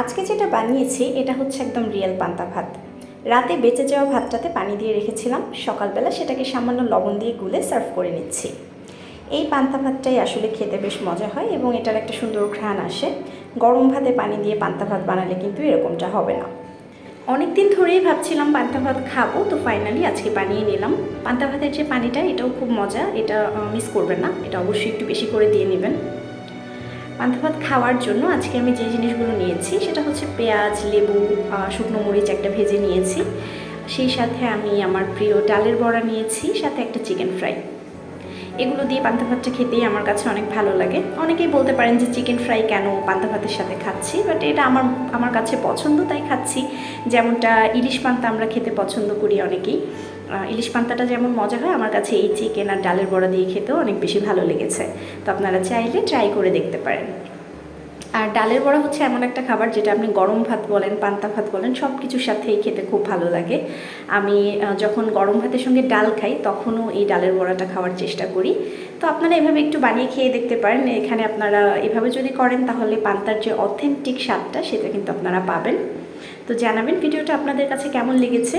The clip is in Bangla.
আজকে যেটা বানিয়েছি, এটা হচ্ছে একদম রিয়েল পান্তা ভাত। রাতে বেঁচে যাওয়া ভাতটাতে পানি দিয়ে রেখেছিলাম। সকালবেলা সেটাকে সামান্য লবণ দিয়ে গুলে সার্ভ করে নিচ্ছি। এই পান্তা ভাতটাই আসলে খেতে বেশ মজা হয় এবং এটার একটা সুন্দর ঘ্রাণ আসে। গরম ভাতে পানি দিয়ে পান্তা ভাত বানালে কিন্তু এরকমটা হবে না। অনেক দিন ধরেই ভাবছিলাম পান্তা ভাত খাব, তো ফাইনালি আজকে বানিয়ে নিলাম। পান্তা ভাতের যে পানিটা, এটাও খুব মজা। এটা মিস করবেন না। এটা অবশ্যই একটু বেশি করে দিয়ে নেবেন। পান্তা ভাত খাওয়ার জন্য আজকে আমি যে জিনিসগুলো নিয়েছি, সেটা হচ্ছে পেঁয়াজ, লেবু শুকনো মরিচ একটা ভেজে নিয়েছি। সেই সাথে আমি আমার প্রিয় ডালের বড়া নিয়েছি, সাথে একটা চিকেন ফ্রাই। এগুলো দিয়ে পান্তা ভাতটা খেতেই আমার কাছে অনেক ভালো লাগে। অনেকেই বলতে পারেন যে চিকেন ফ্রাই কেন পান্তা ভাতের সাথে খাচ্ছি, বাট এটা আমার আমার কাছে পছন্দ, তাই খাচ্ছি। যেমনটা ইলিশ পান্তা আমরা খেতে পছন্দ করি অনেকেই। ইলিশ পান্তাটা যেমন মজা হয়, আমার কাছে এই চিকেন আর ডালের বড়া দিয়ে খেতেও অনেক বেশি ভালো লেগেছে। তো আপনারা চাইলে ট্রাই করে দেখতে পারেন। আর ডালের বড়া হচ্ছে এমন একটা খাবার যেটা আপনি গরম ভাত বলেন, পান্তা ভাত বলেন সব কিছুর সাথেই খেতে খুব ভালো লাগে। আমি যখন গরম ভাতের সঙ্গে ডাল খাই, তখনও এই ডালের বড়াটা খাওয়ার চেষ্টা করি। তো আপনারা এভাবে একটু বানিয়ে খেয়ে দেখতে পারেন। এখানে আপনারা এভাবে যদি করেন, তাহলে পান্তার যে অথেন্টিক স্বাদটা, সেটা কিন্তু আপনারা পাবেন। তো জানাবেন ভিডিওটা আপনাদের কাছে কেমন লেগেছে।